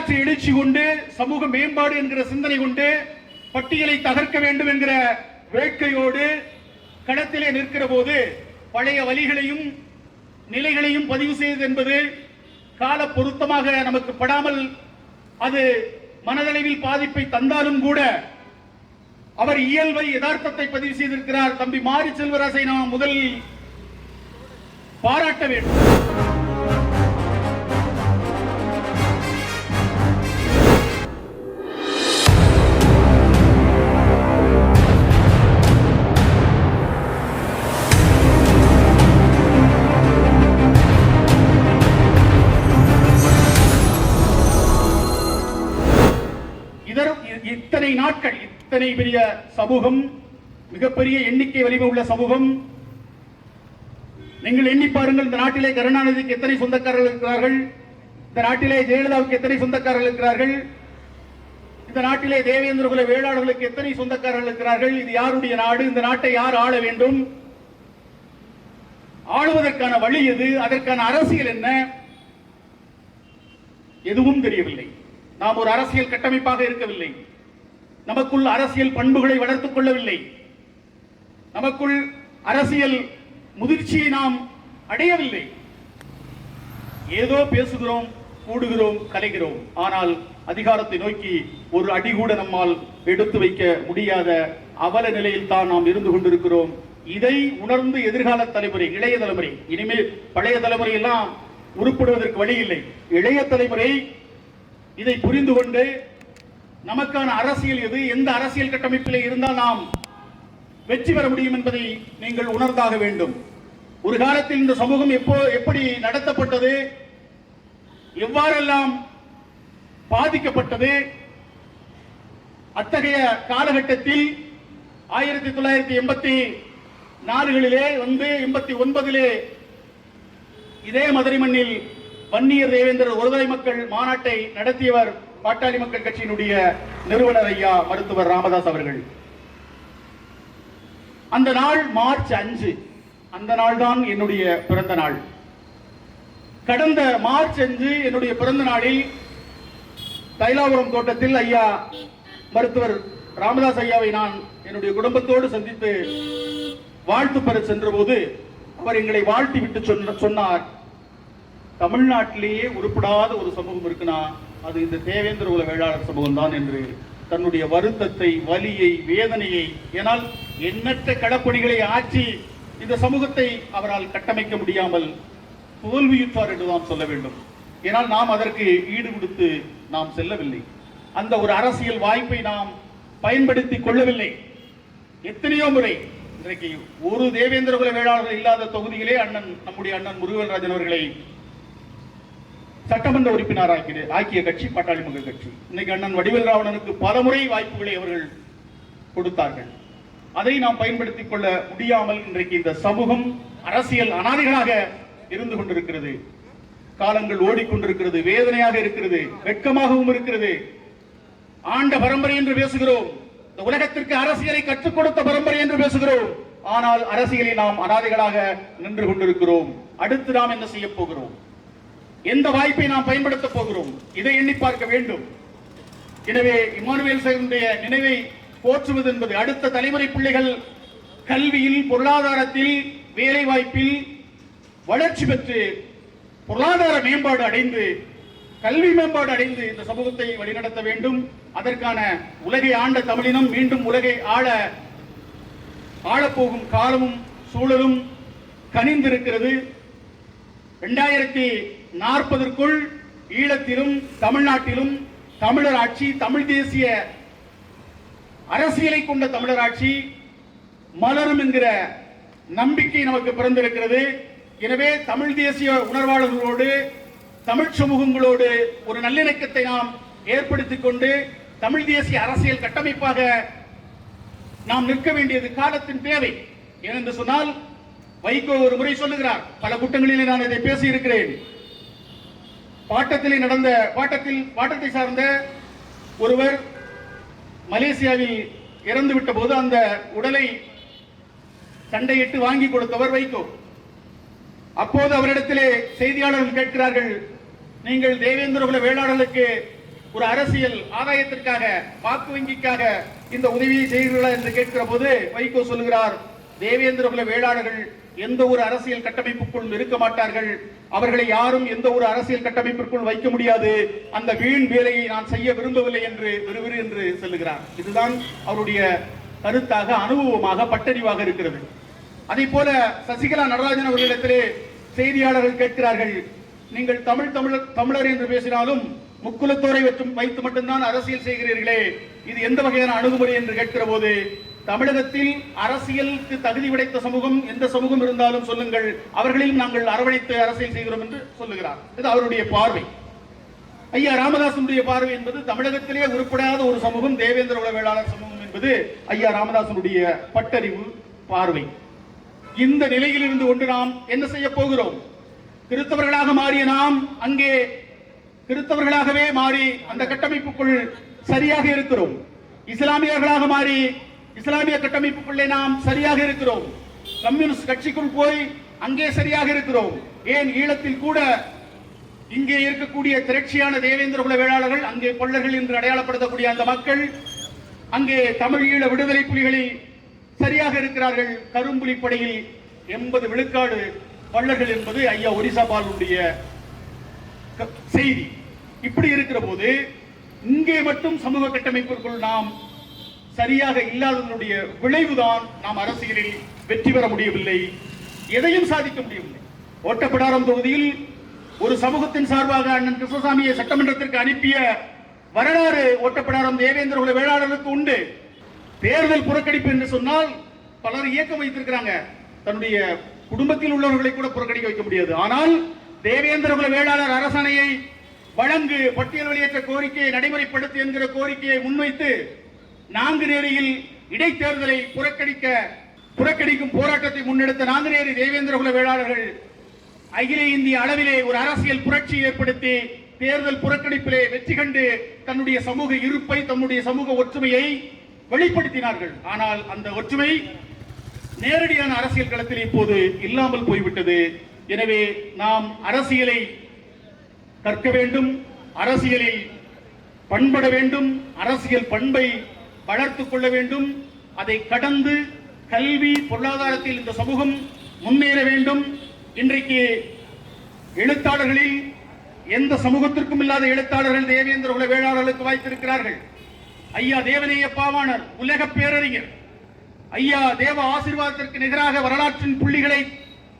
வரலாற்று எழுச்சி கொண்டு சமூக மேம்பாடு என்கிற சிந்தனை கொண்டு பட்டியலை தகர்க்க வேண்டும் என்கிற வேட்கையோடு களத்திலே நிற்கிற போது பழைய வழிகளையும் நிலைகளையும் பதிவு செய்தது என்பது கால பொருத்தமாக நமக்கு படாமல் அது மனதளவில் பாதிப்பை தந்தாலும் கூட அவர் இயல்பை யதார்த்தத்தை பதிவு செய்திருக்கிறார் தம்பி மாரி செல்வராசை நாம் முதலில் பாராட்ட வேண்டும். இத்தனை பெரிய சமூகம் மிகப்பெரிய எண்ணிக்கை வலிமை உள்ள சமூகம். நீங்கள் எண்ணி பாருங்கள் இந்த நாட்டிலே கருணாநிதிக்கு எத்தனை சொந்தக்காரர்கள் இருக்கிறார்கள்? இந்த நாட்டிலே ஜெயலலிதாவுக்கு எத்தனை சொந்தக்காரர்கள் இருக்கிறார்கள்? இந்த நாட்டிலே தேவேந்திர குல வேளாளர்களுக்கு எத்தனை சொந்தக்காரர்கள் இருக்கிறார்கள்? இது யாருடைய நாடு? இந்த நாட்டை யார் ஆள வேண்டும்? ஆளுவதற்கான வழி எது? அதற்கான அரசியல் என்ன? எதுவும் தெரியவில்லை. நாம் ஒரு அரசியல் கட்டமைப்பாக இருக்கவில்லை. நமக்குள் அரசியல் பண்புகளை வளர்த்துக் கொள்ளவில்லை. நமக்குள் அரசியல் முதிர்ச்சியை நாம் அடையவில்லை. ஏதோ பேசுகிறோம் கூடுகிறோம் கலைகிறோம். ஆனால் அதிகாரத்தை நோக்கி ஒரு அடி கூட நம்மால் எடுத்து வைக்க முடியாத அவல நிலையில் தான் நாம் இருந்து கொண்டிருக்கிறோம். இதை உணர்ந்து எதிர்கால தலைமுறை இளைய தலைமுறை இனிமேல் பழைய தலைமுறை எல்லாம் உருப்படுவதற்கு வழி இல்லை. இளைய தலைமுறை இதை புரிந்து கொண்டு நமக்கான அரசியல் எது? எந்த அரசியல் கட்டமைப்பில் இருந்தால் நாம் வெற்றி பெற முடியும் என்பதை நீங்கள் உணர்ந்தாக வேண்டும். ஒரு காலத்தில் இந்த சமூகம் எப்போ எப்படி நடத்தப்பட்டது? எவ்வாறெல்லாம் பாதிக்கப்பட்டது? அத்தகைய காலகட்டத்தில் ஆயிரத்தி தொள்ளாயிரத்தி எண்பத்தி நாலுகளிலே வந்து எண்பத்தி ஒன்பதிலே இதே மதுரை மண்ணில் வன்னியர் தேவேந்திரர் ஒருதலை மக்கள் மாநாட்டை நடத்தியவர் பாட்டாளி மக்கள் கட்சியினுடைய நிறுவனர் ஐயா மருத்துவர் ராமதாஸ் அவர்கள். அந்த நாள் மார்ச் அஞ்சு. அந்த நாள் தான் என்னுடைய பிறந்த நாள். கடந்த மார்ச் அஞ்சு என்னுடைய பிறந்த நாளில் தைலாபுரம் தோட்டத்தில் ஐயா மருத்துவர் ராமதாஸ் ஐயாவை நான் என்னுடைய குடும்பத்தோடு சந்தித்து வாழ்த்து பெற சென்றபோது அவர் எங்களை வாழ்த்தி விட்டு சொன்ன சொன்னார். தமிழ்நாட்டிலேயே உருப்படாத ஒரு சமூகம் இருக்குன்னா அது இந்த தேவேந்திர உல வேளாளர் சமூகம் தான் என்று தன்னுடைய வருத்தத்தை வலியை வேதனையை ஏனால் எண்ணற்ற கடப்பணிகளை ஆற்றி இந்த சமூகத்தை அவரால் கட்டமைக்க முடியாமல் தோல்வியுற்றார் என்று நாம் சொல்ல வேண்டும். ஏனால் நாம் அதற்கு ஈடு கொடுத்து நாம் செல்லவில்லை. அந்த ஒரு அரசியல் வாய்ப்பை நாம் பயன்படுத்தி கொள்ளவில்லை. எத்தனையோ முறை இன்றைக்கு ஒரு தேவேந்திர குல வேளாளர்கள் இல்லாத தொகுதியிலே அண்ணன் நம்முடைய அண்ணன் முருகன்ராஜன் அவர்களை சட்டமன்ற உறுப்பினர் ஆக்கிய ஆக்கிய கட்சி பாட்டாளி மக்கள் கட்சி. இன்னைக்கு அண்ணன் வடிவேல் ராவணனுக்கு பலமுறை வாய்ப்புகளை அவர்கள் கொடுத்தார்கள். அதை நாம் பயன்படுத்திக் கொள்ள முடியாமல் இன்றைக்கு இந்த சமூகம் அரசியல் அனாதைகளாக இருந்து கொண்டிருக்கிறது. காலங்கள் ஓடிக்கொண்டிருக்கிறது வேதனையாக இருக்கிறது வெட்கமாகவும் இருக்கிறது. ஆண்ட பரம்பரை என்று பேசுகிறோம். இந்த உலகத்திற்கு அரசியலை கற்றுக் கொடுத்த பரம்பரை என்று பேசுகிறோம். ஆனால் அரசியலில் நாம் அனாதைகளாக நின்று கொண்டிருக்கிறோம். அடுத்து நாம் என்ன செய்ய போகிறோம்? எந்த வாய்ப்பை நாம் பயன்படுத்த போகிறோம்? இதை எண்ணி பார்க்க வேண்டும். எனவே இமானுவேல் சேகனுடைய நினைவை போற்றுவது என்பது அடுத்த தலைமுறை பிள்ளைகள் கல்வியில் பொருளாதாரத்தில் வேலை வாய்ப்பில் வளர்ச்சி பெற்று பொருளாதார மேம்பாடு அடைந்து கல்வி மேம்பாடு அடைந்து இந்த சமூகத்தை வழிநடத்த வேண்டும். அதற்கான உலகை ஆண்ட தமிழினம் மீண்டும் உலகை ஆள ஆளப்போகும் காலமும் சூழலும் கனிந்திருக்கிறது. இரண்டாயிரத்தி நாற்பதற்குள் ஈழத்திலும் தமிழ்நாட்டிலும் தமிழர் ஆட்சி தமிழ் தேசிய அரசியலை கொண்ட தமிழர் ஆட்சி மலரும் என்கிற நம்பிக்கை நமக்கு பிறந்திருக்கிறது. எனவே தமிழ் தேசிய உணர்வாளர்களோடு தமிழ் சமூகங்களோடு ஒரு நல்லிணக்கத்தை நாம் ஏற்படுத்திக் கொண்டு தமிழ் தேசிய அரசியல் கட்டமைப்பாக நாம் நிற்க வேண்டியது காலத்தின் தேவை. ஏனென்று சொன்னால் வைகோ ஒரு முறை சொல்லுகிறார் பல கூட்டங்களிலே நான் இதை பேசி இருக்கிறேன் பாட்டத்திலே நடந்த பாட்டத்தில் பாட்டத்தை சார்ந்த ஒருவர் மலேசியாவில் இறந்து விட்ட போது அந்த உடலை சண்டையிட்டு வாங்கி கொடுத்தவர் வைகோ. அப்போது அவரிடத்திலே செய்தியாளர்கள் கேட்கிறார்கள் நீங்கள் தேவேந்திரகுல வேளாளர்களுக்கு ஒரு அரசியல் ஆதாயத்திற்காக வாக்கு வங்கிக்காக இந்த உதவியை செய்கிறீர்களா? என்று கேட்கிற போது வைகோ சொல்லுகிறார் தேவேந்திரகுல வேளாளர்கள் எந்த ஒரு அரசியல் கட்டமைப்புக்குள் இருக்க மாட்டார்கள். அவர்களை யாரும் எந்த ஒரு அரசியல் கட்டமைப்பிற்குள் வைக்க முடியாது. அந்த வீண் வேலையை நான் செய்ய விரும்பவில்லை என்று விறுவிறு என்று சொல்லுகிறார். இதுதான் அவருடைய கருத்தாக அனுபவமாக பட்டறிவாக இருக்கிறது. அதே போல சசிகலா நடராஜன் அவர்களிடத்திலே செய்தியாளர்கள் கேட்கிறார்கள். நீங்கள் தமிழ் தமிழர் தமிழர் என்று பேசினாலும் முக்குலத்தோரை வைத்து வைத்து மட்டும்தான் அரசியல் செய்கிறீர்களே. இது எந்த வகையான அணுகுமுறை என்று கேட்கிற போது தமிழகத்தில் அரசியலுக்கு தகுதி படைத்த சமூகம் எந்த சமூகம் இருந்தாலும் சொல்லுங்கள் அவர்களையும் நாங்கள் அரவணைத்து அரசியல் செய்கிறோம் என்று சொல்லுகிறார். இது அவருடைய பார்வை. ஐயா ராமதாசனுடைய பார்வை என்பது தமிழகத்திலே உருப்படாத ஒரு சமூகம் தேவேந்திர உளவியலாளர் வேளாளர் சமூகம் என்பது ஐயா ராமதாசனுடைய பட்டறிவு பார்வை. இந்த நிலையில் இருந்து ஒன்று நாம் என்ன செய்ய போகிறோம்? கிறிஸ்தவர்களாக மாறிய நாம் அங்கே கிறிஸ்தவர்களாகவே மாறி அந்த கட்டமைப்புக்குள் சரியாக இருக்கிறோம். இஸ்லாமியர்களாக மாறி இஸ்லாமிய கட்டமைப்புக்குள்ளே நாம் சரியாக இருக்கிறோம். கம்யூனிஸ்ட் கட்சிக்குள் போய் அங்கே சரியாக இருக்கிறோம். ஏன் ஈழத்தில் கூட இங்கே இருக்கக்கூடிய திரட்சியான தேவேந்திர குல வேளாளர்கள் அங்கே கொள்ளர்கள் என்று அடையாளப்படுத்தக்கூடிய அந்த மக்கள் அங்கே தமிழ் ஈழ விடுதலை புலிகளில் சரியாக இருக்கிறார்கள். கரும்புலி படையில் எண்பது விழுக்காடு பள்ளர்கள் என்பது ஐயா ஒரிசா பாலுடைய செய்தி. இப்படி இருக்கிற போது இங்கே மட்டும் சமூக கட்டமைப்பிற்குள் நாம் சரியாக இல்லாததனுடைய விளைவுதான் நாம் அரசியலில் வெற்றி பெற முடியவில்லை. எதையும் சாதிக்க முடியவில்லை. ஓட்டப்பிடாரம் தொகுதியில் ஒரு சமூகத்தின் சார்பாக அண்ணன் கிருஷ்ணசாமியை சட்டமன்றத்திற்கு அனுப்பிய வரலாறு ஓட்டப்பிடாரம் தேவேந்திர குல வேளாளருக்கு உண்டு. தேர்தல் புறக்கணிப்பு என்று சொன்னால் பலர் இயக்கம் வைத்திருக்கிறாங்க. தன்னுடைய குடும்பத்தில் உள்ளவர்களை கூட புறக்கணிக்க வைக்க முடியாது. ஆனால் தேவேந்திர குல வேளாளர் அரசணையை வழங்கு பட்டியல் வெளியேற்ற கோரிக்கையை நடைமுறைப்படுத்து என்கிற கோரிக்கையை முன்வைத்து நாங்குநேரியில் இடைத்தேர்தலை புறக்கணிக்க புறக்கணிக்கும் போராட்டத்தை முன்னெடுத்த நாங்குநேரி தேவேந்திர குல வேளாளர்கள் அகில இந்திய அளவிலே ஒரு அரசியல் புரட்சி ஏற்படுத்தி தேர்தல் புறக்கணிப்பிலே வெற்றி கண்டு தன்னுடைய சமூக இருப்பை தன்னுடைய சமூக ஒற்றுமையை வெளிப்படுத்தினார்கள். ஆனால் அந்த ஒற்றுமை நேரடியான அரசியல் களத்தில் இப்போது இல்லாமல் போய்விட்டது. எனவே நாம் அரசியலை கற்க வேண்டும் அரசியலில் பண்பட வேண்டும் அரசியல் பண்பை வளர்த்துக் கொள்ள வேண்டும். அதை கடந்து கல்வி பொருளாதாரத்தில் இந்த சமூகம் முன்னேற வேண்டும். இன்றைக்கு எழுத்தாளர்களில் எந்த சமூகத்திற்கும் இல்லாத எழுத்தாளர்கள் தேவேந்திர குல வேளாளர்களுக்கு வாய்த்திருக்கிறார்கள். ஐயா தேவநேய பாவாணர் உலக பேரறிஞர். ஐயா தேவ ஆசீர்வாதத்திற்கு நிகராக வரலாற்றின் புள்ளிகளை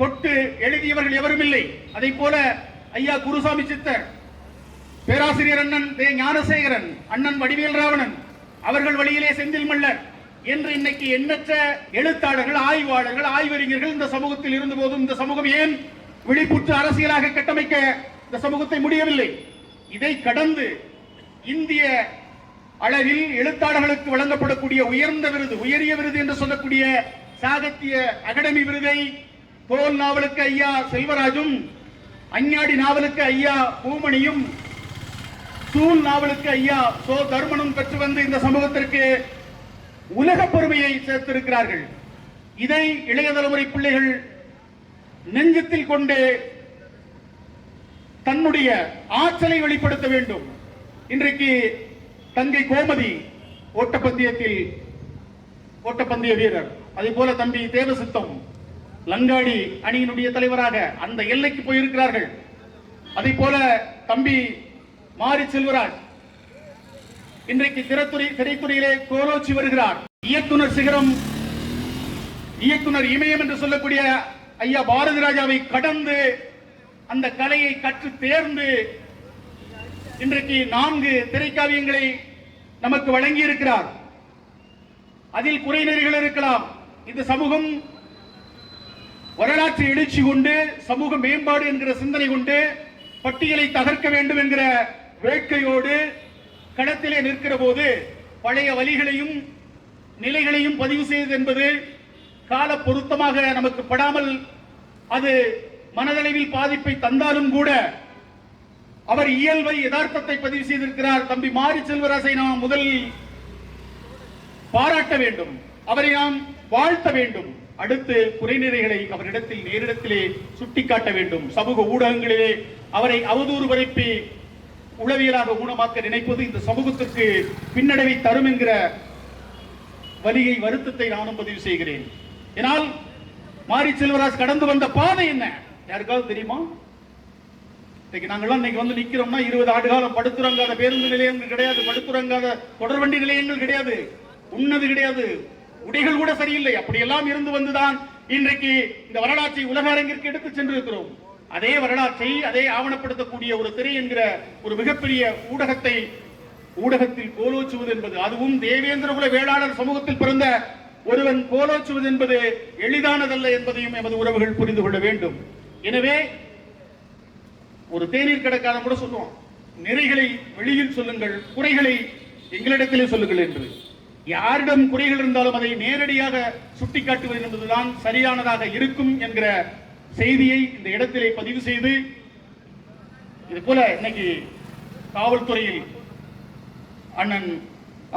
தொட்டு எழுதியவர்கள் எவரும் இல்லை. அதை போல ஐயா குருசாமி சித்தர் பேராசிரியர் அண்ணன் தே ஞானசேகரன் அண்ணன் வடிவேல் ராவணன் அவர்கள் வழியிலே செந்தில் மல்லர். என்று இன்னைக்கு எண்ணற்ற எழுத்தாளர்கள் ஆய்வாளர்கள் ஆய்வறிஞர்கள் இந்த சமூகத்தில் இருந்த போதும் இந்த சமூகம் ஏன் விழிப்புற்று அரசியலாக கட்டமைக்க இந்த சமூகத்தை முடியவில்லை? இதை கடந்து இந்திய அளவில் எழுத்தாளர்களுக்கு வழங்கப்படக்கூடிய உயர்ந்த விருது உயரிய விருது என்று சொல்லக்கூடிய சாகித்ய அகாடமி விருதை தோல் நாவலுக்கு ஐயா செல்வராஜும் அஞ்ஞாடி நாவலுக்கு ஐயா பூமணியும் சூல் நாவலுக்கு ஐயா சோ தர்மனும் பெற்று வந்து இந்த சமூகத்திற்கு உலக பெருமையை சேர்த்திருக்கிறார்கள். இதை இளைய தலைமுறை பிள்ளைகள் நெஞ்சத்தில் கொண்டு தன்னுடைய ஆற்றலை வெளிப்படுத்த வேண்டும். இன்றைக்கு தங்கை கோமதி ஓட்டப்பந்தயத்தில் ஓட்டப்பந்தய வீரர். அதே போல தம்பி தேவசித்தம் லங்காடி அணியினுடைய தலைவராக அந்த எல்லைக்கு போயிருக்கிறார்கள். அதே போல தம்பி மாறி செல்கிறாள் இன்றைக்கு திரைத்துறை திரைத்துறையிலே கோலோச்சி வருகிறார். இயக்குனர் சிகரம் இயக்குனர் இமயம் என்று சொல்லக்கூடிய ஐயா பாரதி ராஜாவை கடந்து அந்த கலையை கற்று தேர்ந்து இன்றைக்கு நான்கு திரைக்காவியங்களை நமக்கு வழங்கி இருக்கிறார் அதில் குறைநெறிகள் இருக்கலாம். இந்த சமூகம் வரலாற்று எழுச்சி கொண்டு சமூக மேம்பாடு என்கிற சிந்தனை கொண்டு பட்டியலை தகர்க்க வேண்டும் என்கிற வேட்கையோடு களத்திலே நிற்கிற போது பழைய வழிகளையும் நிலைகளையும் பதிவு செய்தது என்பது கால பொருத்தமாக நமக்கு படாமல் அது மனதளவில் பாதிப்பை தந்தாலும் கூட அவர் இயல்பை யதார்த்தத்தை பதிவு செய்திருக்கிறார். தம்பி மாரி செல்வராசை நாம் முதலில் பாராட்ட வேண்டும். அவரை நாம் வாழ்த்த வேண்டும். அடுத்து குறைநிறைகளை அவரிடத்தில் நேரிடத்திலே சுட்டிக்காட்ட வேண்டும். சமூக ஊடகங்களிலே அவரை அவதூறு பரப்பி உளவியலாக ஊனமாக்க நினைப்பது இந்த சமூகத்திற்கு பின்னடைவை தரும் என்கிற வலியை வருத்தத்தை நானும் பதிவு செய்கிறேன். ஏனால் மாரி செல்வராஜ் கடந்து வந்த பாதை என்ன? யாருக்காவது தெரியுமா? இன்னைக்கு நாங்கெல்லாம் இன்னைக்கு வந்து நிக்கிறோம்னா இருபது ஆண்டு காலம் படுத்துறங்காத பேருந்து நிலையங்கள் கிடையாது படுத்துறங்காத தொடர்வண்டி நிலையங்கள் கிடையாது. உண்ணது கிடையாது. உடைகள் கூட சரியில்லை. அப்படியெல்லாம் இருந்து வந்துதான் இன்றைக்கு இந்த வரலாற்றை உலக அரங்கிற்கு எடுத்து சென்றிருக்கிறோம். அதே வரலாற்றை அதே ஆவணப்படுத்தக்கூடிய ஒரு திரை என்கிற ஒரு மிகப்பெரிய ஊடகத்தை ஊடகத்தில் கோலோச்சுவது என்பது அதுவும் தேவேந்திரகுல வேளாளர் சமூகத்தில் பிறந்த ஒருவன் கோலோச்சுவது என்பது எளிதானதல்ல என்பதையும் எமது உறவுகள் புரிந்து கொள்ள வேண்டும். எனவே ஒரு தேநீர் கிடைக்காத கூட சொல்லுவோம் நிறைகளை வெளியில் சொல்லுங்கள் குறைகளை எங்களிடத்திலே சொல்லுங்கள் என்று. யாரிடம் குறைகள் இருந்தாலும் அதை நேரடியாக சுட்டிக்காட்டுவது என்பதுதான் சரியானதாக இருக்கும் என்கிற செய்தியை இந்த இடத்திலே பதிவு செய்து இது போல இன்னைக்கு காவல்துறையில் அண்ணன்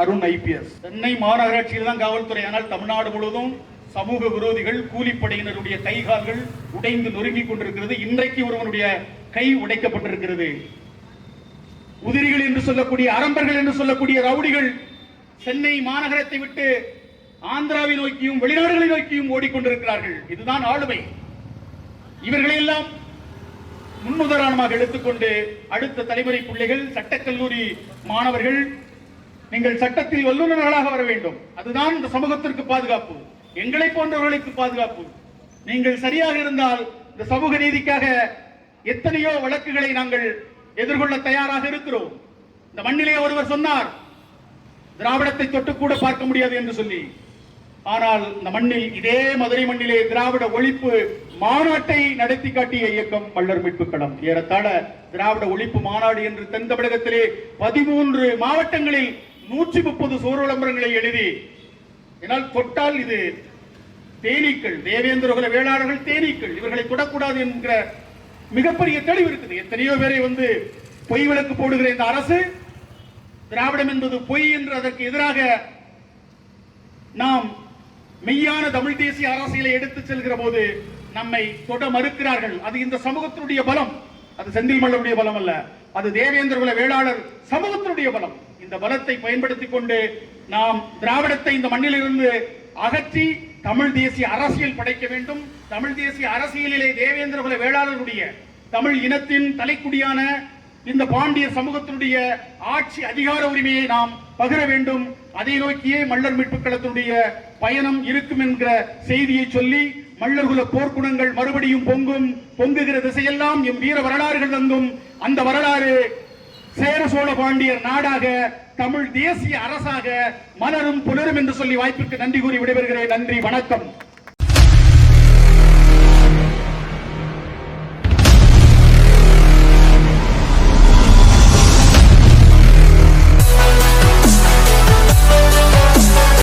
அருண் ஐபிஎஸ். சென்னை மாநகராட்சியில் தான் காவல்துறை ஆனால் தமிழ்நாடு முழுவதும் சமூக விரோதிகள் கூலிப்படையினருடைய கைகால்கள் உடைந்து நொறுங்கிக் கொண்டிருக்கிறது. இன்றைக்கு ஒருவனுடைய கை உடைக்கப்பட்டிருக்கிறது. உதிரிகள் என்று சொல்லக்கூடிய அரம்பர்கள் என்று சொல்லக்கூடிய ரவுடிகள் சென்னை மாநகரத்தை விட்டு ஆந்திராவை நோக்கியும் வெளிநாடுகளை நோக்கியும் ஓடிக்கொண்டிருக்கிறார்கள். இதுதான் ஆளுமை. இவர்களையெல்லாம் முன்னுதாரணமாக எடுத்துக்கொண்டு அடுத்த தலைமுறை பிள்ளைகள் சட்டக்கல்லூரி மாணவர்கள் நீங்கள் சட்டத்தில் வல்லுநர்களாக வர வேண்டும். அதுதான் இந்த சமூகத்திற்கு பாதுகாப்பு. எங்களை போன்றவர்களுக்கு பாதுகாப்பு. நீங்கள் சரியாக இருந்தால் இந்த சமூக நீதிக்காக எத்தனையோ வழக்குகளை நாங்கள் எதிர்கொள்ள தயாராக இருக்கிறோம். இந்த மண்ணிலே ஒருவர் சொன்னார் திராவிடத்தை தொட்டு கூட பார்க்க முடியாது என்று சொல்லி. ஆனால் இந்த மண்ணில் இதே மதுரை மண்ணிலே திராவிட ஒழிப்பு மாநாட்டை நடத்தி காட்டிய இயக்கம் மல்லர் மீட்பு களம் ஏறத்தாழ திராவிட ஒழிப்பு மாநாடு என்று தென் தமிழகத்திலே பதிமூன்று மாவட்டங்களில் நூற்றி முப்பது சோர் விளம்பரங்களை எழுதி என்னால் தொட்டால் இது தேனீக்கள் தேவேந்திர குல வேளாளர்கள் தேனீக்கள் இவர்களை தொடக்கூடாது என்கிற மிகப்பெரிய தெளிவு இருக்குது. எத்தனையோ பேரை வந்து பொய் விளக்கு போடுகிற இந்த அரசு திராவிடம் என்பது பொய் என்று அதற்கு எதிராக நாம் மெய்யான தமிழ் தேசிய அரசியலை எடுத்துச் செல்கிற போது நம்மை தொட மறுக்கிறார்கள். அது இந்த சமூகத்தினுடைய பலம். அது செந்தில் மல்லருடைய பலம் அல்ல. அது தேவேந்திரகுல வேளாளர் சமூகத்தினுடைய பலம். இந்த பலத்தை பயன்படுத்திக் கொண்டு நாம் திராவிடத்தை இந்த மண்ணிலிருந்து அகற்றி தமிழ் தேசிய அரசியல் படைக்க வேண்டும். தமிழ் தேசிய அரசியலிலே தேவேந்திரகுல வேளாளருடைய தமிழ் இனத்தின் தலைக்குடியான இந்த பாண்டிய சமூகத்தினுடைய ஆட்சி அதிகார உரிமையை நாம் பகிர வேண்டும். அதை நோக்கியே மல்லர் மீட்புக் களத்தினுடைய பயணம் இருக்கும் என்கிற செய்தியை சொல்லி மல்லர்குல போர்க்குணங்கள் மறுபடியும் பொங்கும் பொங்குகிற திசையெல்லாம் எம் வீர வரலாறுகள் தந்தும். அந்த வரலாறு சேர சோழ பாண்டியர் நாடாக தமிழ் தேசிய அரசாக மலரும் புலரும் என்று சொல்லி வாய்ப்பிற்கு நன்றி கூறி விடைபெறுகிறேன். நன்றி வணக்கம்.